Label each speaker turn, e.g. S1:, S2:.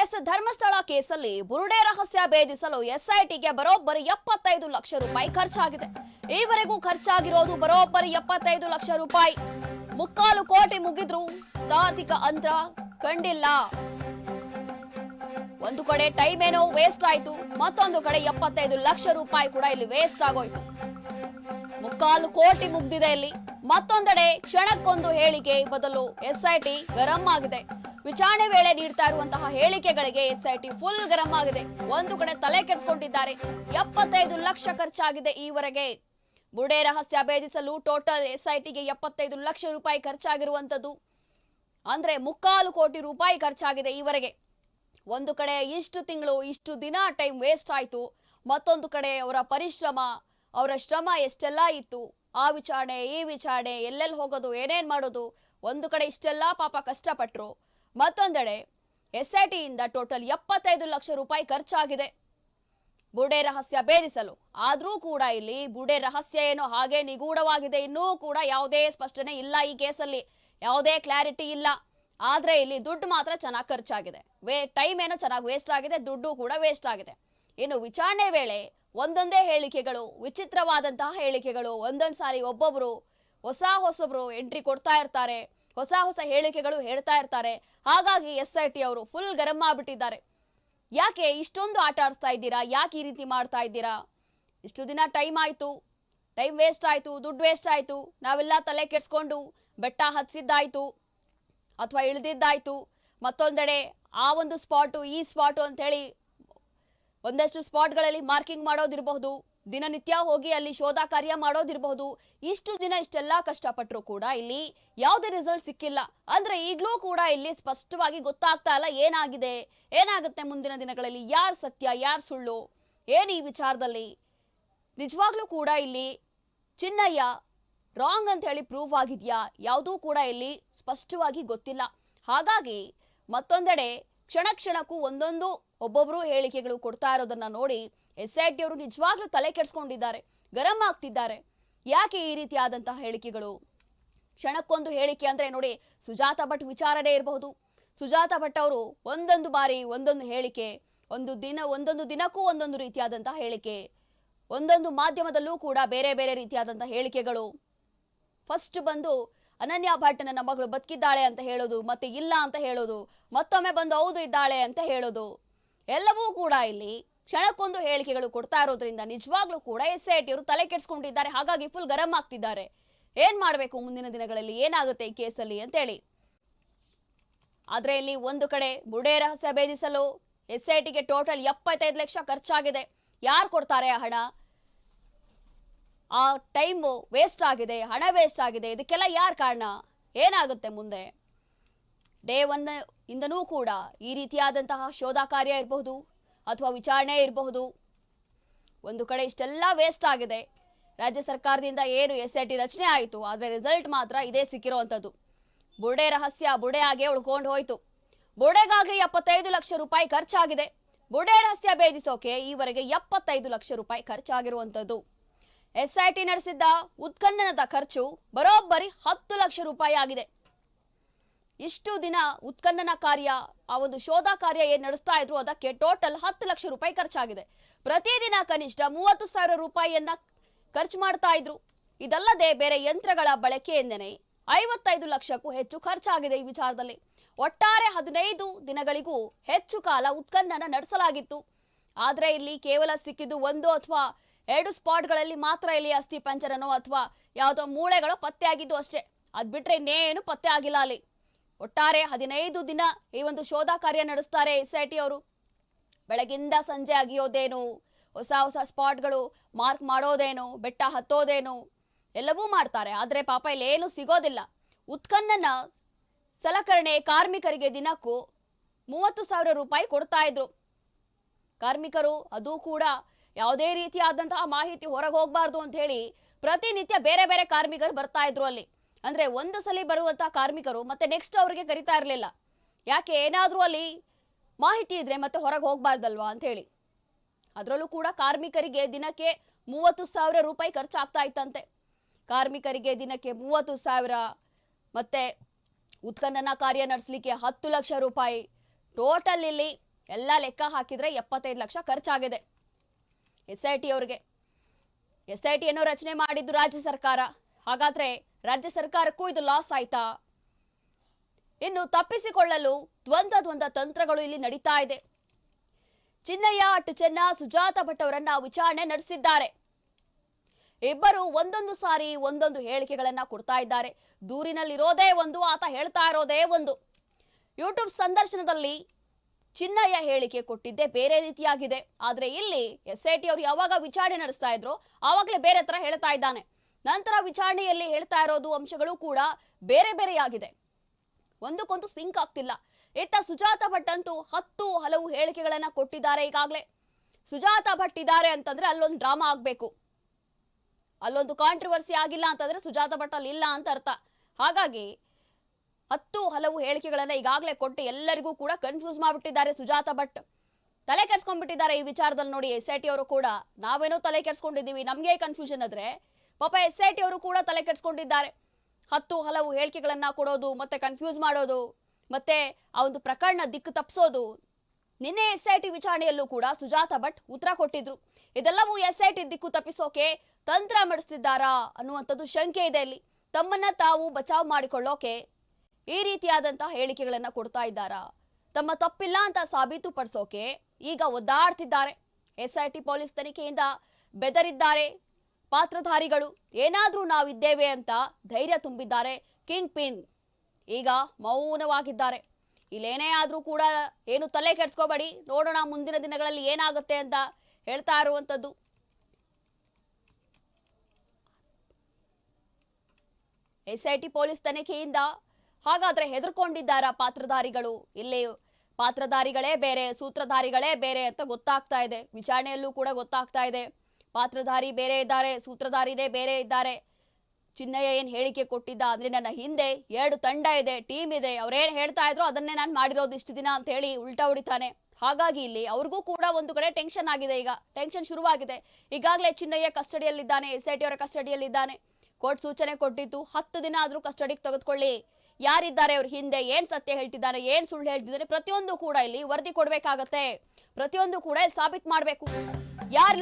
S1: S Dharmasthala ಕೇಸಲ್ಲಿ ಬುರುಡೆ ರಹಸ್ಯ ಭೇದಿಸಲು ಎಸ್ಐಟಿಗೆ ಬರೋಬ್ಬರಿ ಎಪ್ಪತ್ತೈದು ಲಕ್ಷ ರೂಪಾಯಿ ಖರ್ಚಾಗಿದೆ. ಈವರೆಗೂ ಖರ್ಚಾಗಿರೋದು ಬರೋಬ್ಬರಿ ಎಪ್ಪತ್ತೈದು ಲಕ್ಷ ರೂಪಾಯಿ. ಮುಕ್ಕಾಲು ಕೋಟಿ ಮುಗಿದ್ರು ತಾರ್ತಿಕ ಅಂತರ ಕಂಡಿಲ್ಲ. ಒಂದು ಕಡೆ ಟೈಮ್ ಏನೋ ವೇಸ್ಟ್ ಆಯ್ತು, ಮತ್ತೊಂದು ಕಡೆ ಎಪ್ಪತ್ತೈದು ಲಕ್ಷ ರೂಪಾಯಿ ಕೂಡ ಇಲ್ಲಿ ವೇಸ್ಟ್ ಆಗೋಯ್ತು. ಮುಕ್ಕಾಲು ಕೋಟಿ ಮುಗ್ದಿದೆ ಇಲ್ಲಿ. ಮತ್ತೊಂದೆಡೆ ಕ್ಷಣಕ್ಕೊಂದು ಹೇಳಿಕೆ ಬದಲು ಎಸ್ಐಟಿ ಗರಂ ಆಗಿದೆ. ವಿಚಾರಣೆ ವೇಳೆ ನೀಡ್ತಾ ಇರುವಂತಹ ಹೇಳಿಕೆಗಳಿಗೆ ಎಸ್ಐಟಿ ಫುಲ್ ಗರಂ ಆಗಿದೆ. ಒಂದು ಕಡೆ ತಲೆ ಕೆಡಿಸ್ಕೊಂಡಿದ್ದಾರೆ. ಎಪ್ಪತ್ತೈದು ಲಕ್ಷ ಖರ್ಚಾಗಿದೆ ಈವರೆಗೆ. ಬುಡೆ ರಹಸ್ಯ ಭೇದಿಸಲು ಟೋಟಲ್ ಎಸ್ಐಟಿಗೆ ಎಪ್ಪತ್ತೈದು ಲಕ್ಷ ರೂಪಾಯಿ ಖರ್ಚಾಗಿರುವಂತದ್ದು ಅಂದ್ರೆ ಮುಕ್ಕಾಲು ಕೋಟಿ ರೂಪಾಯಿ ಖರ್ಚಾಗಿದೆ ಈವರೆಗೆ. ಒಂದು ಕಡೆ ಇಷ್ಟು ತಿಂಗಳು, ಇಷ್ಟು ದಿನ ಟೈಮ್ ವೇಸ್ಟ್ ಆಯ್ತು. ಮತ್ತೊಂದು ಕಡೆ ಅವರ ಪರಿಶ್ರಮ, ಅವರ ಶ್ರಮ ಎಷ್ಟೆಲ್ಲ ಇತ್ತು. ಆ ವಿಚಾರಣೆ, ಈ ವಿಚಾರಣೆ, ಎಲ್ಲೆಲ್ಲಿ ಹೋಗೋದು, ಏನೇನ್ ಮಾಡೋದು. ಒಂದು ಕಡೆ ಇಷ್ಟೆಲ್ಲ ಪಾಪ ಕಷ್ಟಪಟ್ರು. ಮತ್ತೊಂದೆಡೆ ಎಸ್ ಐ ಟಿಯಿಂದ ಟೋಟಲ್ ಎಪ್ಪತ್ತೈದು ಲಕ್ಷ ರೂಪಾಯಿ ಖರ್ಚಾಗಿದೆ. ಬುಡೆ ರಹಸ್ಯ ಭೇದಿಸಲು, ಆದರೂ ಕೂಡ ಇಲ್ಲಿ ಬುಡೆ ರಹಸ್ಯ ಏನು ಹಾಗೆ ನಿಗೂಢವಾಗಿದೆ. ಇನ್ನೂ ಕೂಡ ಯಾವುದೇ ಸ್ಪಷ್ಟನೆ ಇಲ್ಲ ಈ ಕೇಸಲ್ಲಿ. ಯಾವುದೇ ಕ್ಲಾರಿಟಿ ಇಲ್ಲ. ಆದರೆ ಇಲ್ಲಿ ದುಡ್ಡು ಮಾತ್ರ ಚೆನ್ನಾಗಿ ಖರ್ಚಾಗಿದೆ. ವೇ, ಟೈಮ್ ಏನೋ ಚೆನ್ನಾಗಿ ವೇಸ್ಟ್ ಆಗಿದೆ, ದುಡ್ಡು ಕೂಡ ವೇಸ್ಟ್ ಆಗಿದೆ. ಇನ್ನು ವಿಚಾರಣೆ ವೇಳೆ ಒಂದೊಂದೇ ಹೇಳಿಕೆಗಳು, ವಿಚಿತ್ರವಾದಂತಹ ಹೇಳಿಕೆಗಳು ಒಂದೊಂದು ಸಾರಿ ಒಬ್ಬೊಬ್ಬರು ಹೊಸ ಹೊಸಬ್ರು ಎಂಟ್ರಿ ಕೊಡ್ತಾ ಇರ್ತಾರೆ. ಹೊಸ ಹೊಸ ಹೇಳಿಕೆಗಳು ಹೇಳ್ತಾ ಇರ್ತಾರೆ. ಹಾಗಾಗಿ ಎಸ್ ಐ ಟಿ ಅವರು ಫುಲ್ ಗರಂ ಆಗ್ಬಿಟ್ಟಿದ್ದಾರೆ. ಯಾಕೆ ಇಷ್ಟೊಂದು ಆಟ ಆಡಿಸ್ತಾ ಇದ್ದೀರಾ? ಯಾಕೆ ಈ ರೀತಿ ಮಾಡ್ತಾ ಇದ್ದೀರಾ? ಇಷ್ಟು ದಿನ ಟೈಮ್ ಆಯಿತು. ಟೈಮ್ ವೇಸ್ಟ್ ಆಯಿತು. ದುಡ್ಡು ವೇಸ್ಟ್ ಆಯಿತು. ನಾವೆಲ್ಲ ತಲೆ ಕೆಡ್ಸ್ಕೊಂಡು ಬೆಟ್ಟ ಹತ್ಸಿದ್ದಾಯ್ತು ಅಥವಾ ಇಳಿದಿದ್ದಾಯ್ತು. ಮತ್ತೊಂದೆಡೆ ಆ ಒಂದು ಸ್ಪಾಟು ಈ ಸ್ಪಾಟು ಅಂತೇಳಿ ಒಂದಷ್ಟು ಸ್ಪಾಟ್ಗಳಲ್ಲಿ ಮಾರ್ಕಿಂಗ್ ಮಾಡೋದಿರಬಹುದು. ದಿನನಿತ್ಯ ಹೋಗಿ ಅಲ್ಲಿ ಶೋಧ ಕಾರ್ಯ ಮಾಡೋದಿರಬಹುದು. ಇಷ್ಟು ದಿನ ಇಷ್ಟೆಲ್ಲ ಕಷ್ಟಪಟ್ಟರು ಕೂಡ ಇಲ್ಲಿ ಯಾವುದೇ ರಿಸಲ್ಟ್ ಸಿಕ್ಕಿಲ್ಲ. ಅಂದ್ರೆ ಈಗಲೂ ಕೂಡ ಇಲ್ಲಿ ಸ್ಪಷ್ಟವಾಗಿ ಗೊತ್ತಾಗ್ತಾ ಇಲ್ಲ ಏನಾಗಿದೆ. ಏನಾಗುತ್ತೆ ಮುಂದಿನ ದಿನಗಳಲ್ಲಿ? ಯಾರು ಸತ್ಯ, ಯಾರು ಸುಳ್ಳು? ಏನು ಈ ವಿಚಾರದಲ್ಲಿ? ನಿಜವಾಗ್ಲೂ ಕೂಡ ಇಲ್ಲಿ ಚಿನ್ನಯ್ಯ ರಾಂಗ್ ಅಂತ ಹೇಳಿ ಪ್ರೂವ್ ಆಗಿದೆಯಾ? ಯಾವುದೂ ಕೂಡ ಇಲ್ಲಿ ಸ್ಪಷ್ಟವಾಗಿ ಗೊತ್ತಿಲ್ಲ. ಹಾಗಾಗಿ ಮತ್ತೊಂದೆಡೆ ಕ್ಷಣ ಕ್ಷಣಕ್ಕೂ ಒಂದೊಂದು ಒಬ್ಬೊಬ್ರು ಹೇಳಿಕೆಗಳು ಕೊಡ್ತಾ ಇರೋದನ್ನ ನೋಡಿ ಎಸ್ ಐ ಟಿ ಅವರು ನಿಜವಾಗ್ಲೂ ತಲೆ ಕೆಡಿಸ್ಕೊಂಡಿದ್ದಾರೆ, ಗರಂ ಆಗ್ತಿದ್ದಾರೆ. ಯಾಕೆ ಈ ರೀತಿಯಾದಂತಹ ಹೇಳಿಕೆಗಳು? ಕ್ಷಣಕ್ಕೊಂದು ಹೇಳಿಕೆ ಅಂದ್ರೆ ನೋಡಿ, ಸುಜಾತ ಭಟ್ ವಿಚಾರನೇ ಇರಬಹುದು. ಸುಜಾತ ಭಟ್ ಅವರು ಒಂದೊಂದು ಬಾರಿ ಒಂದೊಂದು ಹೇಳಿಕೆ, ಒಂದು ದಿನ, ಒಂದೊಂದು ದಿನಕ್ಕೂ ಒಂದೊಂದು ರೀತಿಯಾದಂತಹ ಹೇಳಿಕೆ, ಒಂದೊಂದು ಮಾಧ್ಯಮದಲ್ಲೂ ಕೂಡ ಬೇರೆ ಬೇರೆ ರೀತಿಯಾದಂತಹ ಹೇಳಿಕೆಗಳು. ಫಸ್ಟ್ ಬಂದು, ಅನನ್ಯ ಭಟ್ ನನ್ನ ಮಗಳು ಬದುಕಿದ್ದಾಳೆ ಅಂತ ಹೇಳೋದು, ಮತ್ತೆ ಇಲ್ಲ ಅಂತ ಹೇಳೋದು, ಮತ್ತೊಮ್ಮೆ ಬಂದು ಹೌದು, ಇದ್ದಾಳೆ ಅಂತ ಹೇಳೋದು. ಎಲ್ಲವೂ ಕೂಡ ಇಲ್ಲಿ ಕ್ಷಣಕ್ಕೊಂದು ಹೇಳಿಕೆಗಳು ಕೊಡ್ತಾ ಇರೋದ್ರಿಂದ ನಿಜವಾಗ್ಲೂ ಕೂಡ ಎಸ್ ಐ ಟಿ ಅವರು ತಲೆ ಕೆಡಿಸ್ಕೊಂಡಿದ್ದಾರೆ. ಹಾಗಾಗಿ ಫುಲ್ ಗರಂ ಆಗ್ತಿದ್ದಾರೆ. ಏನ್ ಮಾಡಬೇಕು ಮುಂದಿನ ದಿನಗಳಲ್ಲಿ? ಏನಾಗುತ್ತೆ ಈ ಕೇಸಲ್ಲಿ ಅಂತೇಳಿ. ಆದ್ರೆ ಇಲ್ಲಿ ಒಂದು ಕಡೆ ಬುಡೆ ರಹಸ್ಯ ಭೇದಿಸಲು ಎಸ್ ಐ ಟಿಗೆ ಟೋಟಲ್ ಎಪ್ಪತ್ತೈದು ಲಕ್ಷ ಖರ್ಚಾಗಿದೆ. ಯಾರು ಕೊಡ್ತಾರೆ ಆ ಹಣ? ಆ ಟೈಮು ವೇಸ್ಟ್ ಆಗಿದೆ, ಹಣ ವೇಸ್ಟ್ ಆಗಿದೆ. ಇದಕ್ಕೆಲ್ಲ ಯಾರು ಕಾರಣ? ಏನಾಗುತ್ತೆ ಮುಂದೆ? ಡೇ ಒನ್ ಇಂದನೂ ಕೂಡ ಈ ರೀತಿಯಾದಂತಹ ಶೋಧ ಕಾರ್ಯ ಇರಬಹುದು ಅಥವಾ ವಿಚಾರಣೆ ಇರಬಹುದು. ಒಂದು ಕಡೆ ಇಷ್ಟೆಲ್ಲ ವೇಸ್ಟ್ ಆಗಿದೆ. ರಾಜ್ಯ ಸರ್ಕಾರದಿಂದ ಏನು ಎಸ್ ಐ ಟಿ ರಚನೆ ಆಯಿತು, ಆದರೆ ರಿಸಲ್ಟ್ ಮಾತ್ರ ಇದೇ ಸಿಕ್ಕಿರೋವಂಥದ್ದು ಬುರ್ಡೆ ರಹಸ್ಯ ಬುರ್ಡೆ ಆಗೇ ಉಳ್ಕೊಂಡು ಹೋಯಿತು. ಬುರ್ಡೆಗಾಗಿ ಎಪ್ಪತ್ತೈದು ಲಕ್ಷ ರೂಪಾಯಿ ಖರ್ಚಾಗಿದೆ. ಬುರ್ಡೆ ರಹಸ್ಯ ಭೇದಿಸೋಕೆ ಈವರೆಗೆ ಎಪ್ಪತ್ತೈದು ಲಕ್ಷ ರೂಪಾಯಿ ಖರ್ಚಾಗಿರುವಂಥದ್ದು. ಎಸ್ಐಟಿ ನಡೆಸಿದ್ದ ಉತ್ಖನನದ ಖರ್ಚು ಬರೋಬ್ಬರಿ ಹತ್ತು ಲಕ್ಷ ರೂಪಾಯಿ ಆಗಿದೆ. ಇಷ್ಟು ದಿನ ಉತ್ಖನನ ಕಾರ್ಯ, ಆ ಒಂದು ಶೋಧ ಕಾರ್ಯ ಏನು ನಡೆಸ್ತಾ ಇದ್ರು ಅದಕ್ಕೆ ಟೋಟಲ್ ಹತ್ತು ಲಕ್ಷ ರೂಪಾಯಿ ಖರ್ಚಾಗಿದೆ. ಪ್ರತಿದಿನ ಕನಿಷ್ಠ ಮೂವತ್ತು ಸಾವಿರ ರೂಪಾಯಿಯನ್ನ ಖರ್ಚು ಮಾಡ್ತಾ ಇದ್ರು. ಇದಲ್ಲದೆ ಬೇರೆ ಯಂತ್ರಗಳ ಬಳಕೆಯಿಂದನೇ ಐವತ್ತೈದು ಲಕ್ಷಕ್ಕೂ ಹೆಚ್ಚು ಖರ್ಚಾಗಿದೆ ಈ ವಿಚಾರದಲ್ಲಿ. ಒಟ್ಟಾರೆ ಹದಿನೈದು ದಿನಗಳಿಗೂ ಹೆಚ್ಚು ಕಾಲ ಉತ್ಖನನ ನಡೆಸಲಾಗಿತ್ತು. ಆದರೆ ಇಲ್ಲಿ ಕೇವಲ ಸಿಕ್ಕಿದ್ದು ಒಂದು ಅಥವಾ ಎರಡು ಸ್ಪಾಟ್ಗಳಲ್ಲಿ ಮಾತ್ರ ಇಲ್ಲಿ ಅಸ್ಥಿ ಪಂಜರನೋ ಅಥವಾ ಯಾವುದೋ ಮೂಳೆಗಳೋ ಪತ್ತೆ ಆಗಿದ್ದು ಅಷ್ಟೇ. ಅದ್ಬಿಟ್ರೆ ಇನ್ನೇನು ಪತ್ತೆ ಆಗಿಲ್ಲ ಅಲ್ಲಿ. ಒಟ್ಟಾರೆ ಹದಿನೈದು ದಿನ ಈ ಒಂದು ಶೋಧ ಕಾರ್ಯ ನಡೆಸ್ತಾರೆ ಎಸ್ ಐ ಟಿ ಅವರು. ಬೆಳಗಿಂದ ಸಂಜೆ ಅಗಿಯೋದೇನು ಹೊಸ ಹೊಸ ಸ್ಪಾಟ್ಗಳು ಮಾರ್ಕ್ ಮಾಡೋದೇನು, ಬೆಟ್ಟ ಹತ್ತೋದೇನು, ಎಲ್ಲವೂ ಮಾಡ್ತಾರೆ. ಆದರೆ ಪಾಪ ಇಲ್ಲಿ ಏನು ಸಿಗೋದಿಲ್ಲ. ಉತ್ಕನ್ನನ ಸಲಕರಣೆ ಕಾರ್ಮಿಕರಿಗೆ ದಿನಕ್ಕೂ ಮೂವತ್ತು ಸಾವಿರ ರೂಪಾಯಿ ಕೊಡ್ತಾ ಇದ್ರು. ಕಾರ್ಮಿಕರು, ಅದು ಕೂಡ ಯಾವುದೇ ರೀತಿಯಾದಂತಹ ಮಾಹಿತಿ ಹೊರಗೆ ಹೋಗಬಾರ್ದು ಅಂತ ಹೇಳಿ ಪ್ರತಿನಿತ್ಯ ಬೇರೆ ಬೇರೆ ಕಾರ್ಮಿಕರು ಬರ್ತಾ ಇದ್ರು ಅಲ್ಲಿ. ಅಂದ್ರೆ ಒಂದು ಸಲ ಬರುವಂತಹ ಕಾರ್ಮಿಕರು ಮತ್ತೆ ನೆಕ್ಸ್ಟ್ ಅವರಿಗೆ ಕರಿತಾ ಇರಲಿಲ್ಲ. ಯಾಕೆ? ಏನಾದ್ರೂ ಅಲ್ಲಿ ಮಾಹಿತಿ ಇದ್ರೆ ಮತ್ತೆ ಹೊರಗೆ ಹೋಗ್ಬಾರ್ದಲ್ವಾ ಅಂತ ಹೇಳಿ. ಅದರಲ್ಲೂ ಕೂಡ ಕಾರ್ಮಿಕರಿಗೆ ದಿನಕ್ಕೆ ಮೂವತ್ತು ಸಾವಿರ ರೂಪಾಯಿ ಖರ್ಚಾಗ್ತಾ ಇತ್ತಂತೆ. ಕಾರ್ಮಿಕರಿಗೆ ದಿನಕ್ಕೆ ಮೂವತ್ತು ಸಾವಿರ ಮತ್ತೆ ಉತ್ಖನನ ಕಾರ್ಯ ನಡೆಸಲಿಕ್ಕೆ ಹತ್ತು ಲಕ್ಷ ರೂಪಾಯಿ. ಟೋಟಲ್ ಇಲ್ಲಿ ಎಲ್ಲ ಲೆಕ್ಕ ಹಾಕಿದ್ರೆ ಎಪ್ಪತ್ತೈದು ಲಕ್ಷ ಖರ್ಚಾಗಿದೆ. ಎಸ್ ಐ ಟಿ ಅವರಿಗೆ. ಎಸ್ ಐ ಟಿಯನ್ನು ರಚನೆ ಮಾಡಿದ್ದು ರಾಜ್ಯ ಸರ್ಕಾರ. ಹಾಗಾದ್ರೆ ರಾಜ್ಯ ಸರ್ಕಾರಕ್ಕೂ ಇದು ಲಾಸ್ ಆಯ್ತಾ? ಇನ್ನು ತಪ್ಪಿಸಿಕೊಳ್ಳಲು ದ್ವಂದ್ವ ದ್ವಂದ್ವ ತಂತ್ರಗಳು ಇಲ್ಲಿ ನಡೀತಾ ಇದೆ. ಚಿನ್ನಯ್ಯ ಅಟ್ ಚೆನ್ನ ಸುಜಾತ ಭಟ್ ಅವರನ್ನ ವಿಚಾರಣೆ ನಡೆಸಿದ್ದಾರೆ. ಇಬ್ಬರು ಒಂದೊಂದು ಸಾರಿ ಒಂದೊಂದು ಹೇಳಿಕೆಗಳನ್ನ ಕೊಡ್ತಾ ಇದ್ದಾರೆ. ದೂರಿನಲ್ಲಿರೋದೇ ಒಂದು, ಆತ ಹೇಳ್ತಾ ಇರೋದೇ ಒಂದು. ಯೂಟ್ಯೂಬ್ ಸಂದರ್ಶನದಲ್ಲಿ ಚಿನ್ನಯ್ಯ ಹೇಳಿಕೆ ಕೊಟ್ಟಿದ್ದೆ ಬೇರೆ ರೀತಿಯಾಗಿದೆ. ಆದ್ರೆ ಇಲ್ಲಿ ಎಸ್ ಐ ಟಿ ಅವರು ಯಾವಾಗ ವಿಚಾರಣೆ ನಡೆಸ್ತಾ ಇದ್ರು, ಆವಾಗಲೇ ಬೇರೆ ತರ ಹೇಳ್ತಾ ಇದ್ದಾನೆ. ನಂತರ ವಿಚಾರಣೆಯಲ್ಲಿ ಹೇಳ್ತಾ ಇರೋದು ಅಂಶಗಳು ಕೂಡ ಬೇರೆ ಬೇರೆಯಾಗಿದೆ. ಒಂದಕ್ಕೊಂದು ಸಿಂಕ್ ಆಗ್ತಿಲ್ಲ. ಇತ್ತ ಸುಜಾತ ಭಟ್ ಅಂತೂ ಹತ್ತು ಹಲವು ಹೇಳಿಕೆಗಳನ್ನ ಕೊಟ್ಟಿದ್ದಾರೆ ಈಗಾಗಲೇ. ಸುಜಾತ ಭಟ್ ಇದ್ದಾರೆ ಅಂತಂದ್ರೆ ಅಲ್ಲೊಂದು ಡ್ರಾಮಾ ಆಗ್ಬೇಕು. ಅಲ್ಲೊಂದು ಕಾಂಟ್ರವರ್ಸಿ ಆಗಿಲ್ಲ ಅಂತಂದ್ರೆ ಸುಜಾತ ಭಟ್ ಅಲ್ಲಿ ಇಲ್ಲ ಅಂತ ಅರ್ಥ. ಹಾಗಾಗಿ ಹತ್ತು ಹಲವು ಹೇಳಿಕೆಗಳನ್ನ ಈಗಾಗಲೇ ಕೊಟ್ಟು ಎಲ್ಲರಿಗೂ ಕೂಡ ಕನ್ಫ್ಯೂಸ್ ಮಾಡಿಬಿಟ್ಟಿದ್ದಾರೆ ಸುಜಾತ ಭಟ್. ತಲೆ ಕೆಡ್ಸ್ಕೊಂಡ್ಬಿಟ್ಟಿದ್ದಾರೆ ಈ ವಿಚಾರದಲ್ಲಿ ನೋಡಿ ಎಸ್ ಐ ಟಿ ಅವರು ಕೂಡ. ನಾವೇನೋ ತಲೆ ಕೆಡ್ಸ್ಕೊಂಡಿದ್ದೀವಿ. ನಮಗೆ ಕನ್ಫ್ಯೂಷನ್ ಆದ್ರೆ ಪಾಪ ಎಸ್ ಐ ಟಿ ಅವರು ಕೂಡ ತಲೆ ಕೆಡಿಸ್ಕೊಂಡಿದ್ದಾರೆ. ಹತ್ತು ಹಲವು ಹೇಳಿಕೆಗಳನ್ನ ಕೊಡೋದು, ಮತ್ತೆ ಕನ್ಫ್ಯೂಸ್ ಮಾಡೋದು, ಮತ್ತೆ ಆ ಒಂದು ಪ್ರಕರಣ ದಿಕ್ಕು ತಪ್ಪಿಸೋದು ನಿನ್ನೆ ಎಸ್ ಐ ಟಿ ವಿಚಾರಣೆಯಲ್ಲೂ ಕೂಡ ಸುಜಾತ ಭಟ್ ಉತ್ತರ ಕೊಟ್ಟಿದ್ರು. ಇದೆಲ್ಲವೂ ಎಸ್ ಐ ಟಿ ದಿಕ್ಕು ತಪ್ಪಿಸೋಕೆ ತಂತ್ರ ಮಾಡಿಸ್ತಿದ್ದಾರಾ ಅನ್ನುವಂಥದ್ದು ಶಂಕೆ ಇದೆ ಇಲ್ಲಿ. ತಮ್ಮನ್ನ ತಾವು ಬಚಾವ್ ಮಾಡಿಕೊಳ್ಳೋಕೆ ಈ ರೀತಿಯಾದಂತಹ ಹೇಳಿಕೆಗಳನ್ನ ಕೊಡ್ತಾ ಇದ್ದಾರಾ? ತಮ್ಮ ತಪ್ಪಿಲ್ಲ ಅಂತ ಸಾಬೀತುಪಡಿಸೋಕೆ ಈಗ ಒದ್ದಾಡ್ತಿದ್ದಾರೆ. ಎಸ್ ಐ ಟಿ ಪೊಲೀಸ್ ತನಿಖೆಯಿಂದ ಬೆದರಿದ್ದಾರೆ. ಪಾತ್ರಧಾರಿಗಳು, ಏನಾದರೂ ನಾವಿದ್ದೇವೆ ಅಂತ ಧೈರ್ಯ ತುಂಬಿದ್ದಾರೆ ಕಿಂಗ್ ಪಿನ್ ಈಗ ಮೌನವಾಗಿದ್ದಾರೆ. ಇಲ್ಲೇನೇ ಆದರೂ ಕೂಡ ಏನು ತಲೆ ಕೆಡಿಸ್ಕೋಬೇಡಿ, ನೋಡೋಣ ಮುಂದಿನ ದಿನಗಳಲ್ಲಿ ಏನಾಗುತ್ತೆ ಅಂತ ಹೇಳ್ತಾ ಇರುವಂಥದ್ದು. ಎಸ್ ಐ ಟಿ ಪೊಲೀಸ್ ತನಿಖೆಯಿಂದ ಹಾಗಾದ್ರೆ ಹೆದರ್ಕೊಂಡಿದ್ದಾರ ಪಾತ್ರಧಾರಿಗಳು? ಇಲ್ಲಿ ಪಾತ್ರಧಾರಿಗಳೇ ಬೇರೆ, ಸೂತ್ರಧಾರಿಗಳೇ ಬೇರೆ ಅಂತ ಗೊತ್ತಾಗ್ತಾ ಇದೆ. ವಿಚಾರಣೆಯಲ್ಲೂ ಕೂಡ ಗೊತ್ತಾಗ್ತಾ ಇದೆ. ಪಾತ್ರಧಾರಿ ಬೇರೆ ಇದ್ದಾರೆ ಸೂತ್ರಧಾರಿನೇ ಬೇರೆ ಇದ್ದಾರೆ. ಚಿನ್ನಯ್ಯ ಏನು ಹೇಳಿಕೆ ಕೊಟ್ಟಿದ್ದ ಅಂದರೆ ನನ್ನ ಹಿಂದೆ ಎರಡು ತಂಡ ಇದೆ ಟೀಮ್ ಇದೆ. ಅವ್ರೇನು ಹೇಳ್ತಾ ಇದ್ರು ಅದನ್ನೇ ನಾನು ಮಾಡಿರೋದು ಇಷ್ಟು ದಿನ ಅಂತ ಹೇಳಿ ಉಲ್ಟಾ ಹೊಡಿತಾನೆ. ಹಾಗಾಗಿ ಇಲ್ಲಿ ಅವ್ರಿಗೂ ಕೂಡ ಒಂದು ಕಡೆ ಟೆನ್ಷನ್ ಆಗಿದೆ ಈಗ. ಟೆನ್ಷನ್ ಶುರುವಾಗಿದೆ. ಈಗಾಗಲೇ ಚಿನ್ನಯ್ಯ ಕಸ್ಟಡಿಯಲ್ಲಿದ್ದಾನೆ ಎಸ್ ಐ ಟಿ ಅವರ ಕಸ್ಟಡಿಯಲ್ಲಿದ್ದಾನೆ ಕೋರ್ಟ್ ಸೂಚನೆ ಕೊಟ್ಟಿದ್ದು ಹತ್ತು ದಿನ ಆದ್ರೂ ಕಸ್ಟಡಿಗೆ ತೆಗೆದುಕೊಳ್ಳಿ. ಯಾರಿದ್ದಾರೆ ಅವ್ರ ಹಿಂದೆ? ಏನ್ ಸತ್ಯ ಹೇಳ್ತಿದ್ದಾರೆ? ಏನ್ ಸುಳ್ಳು ಹೇಳ್ತಿದ್ದಾರೆ? ಪ್ರತಿಯೊಂದು ಕೂಡ ಇಲ್ಲಿ ವರದಿ ಕೊಡ್ಬೇಕಾಗತ್ತೆ. ಪ್ರತಿಯೊಂದು ಕೂಡ ಇಲ್ಲಿ ಸಾಬೀತ್ ಮಾಡಬೇಕು. ಯಾರು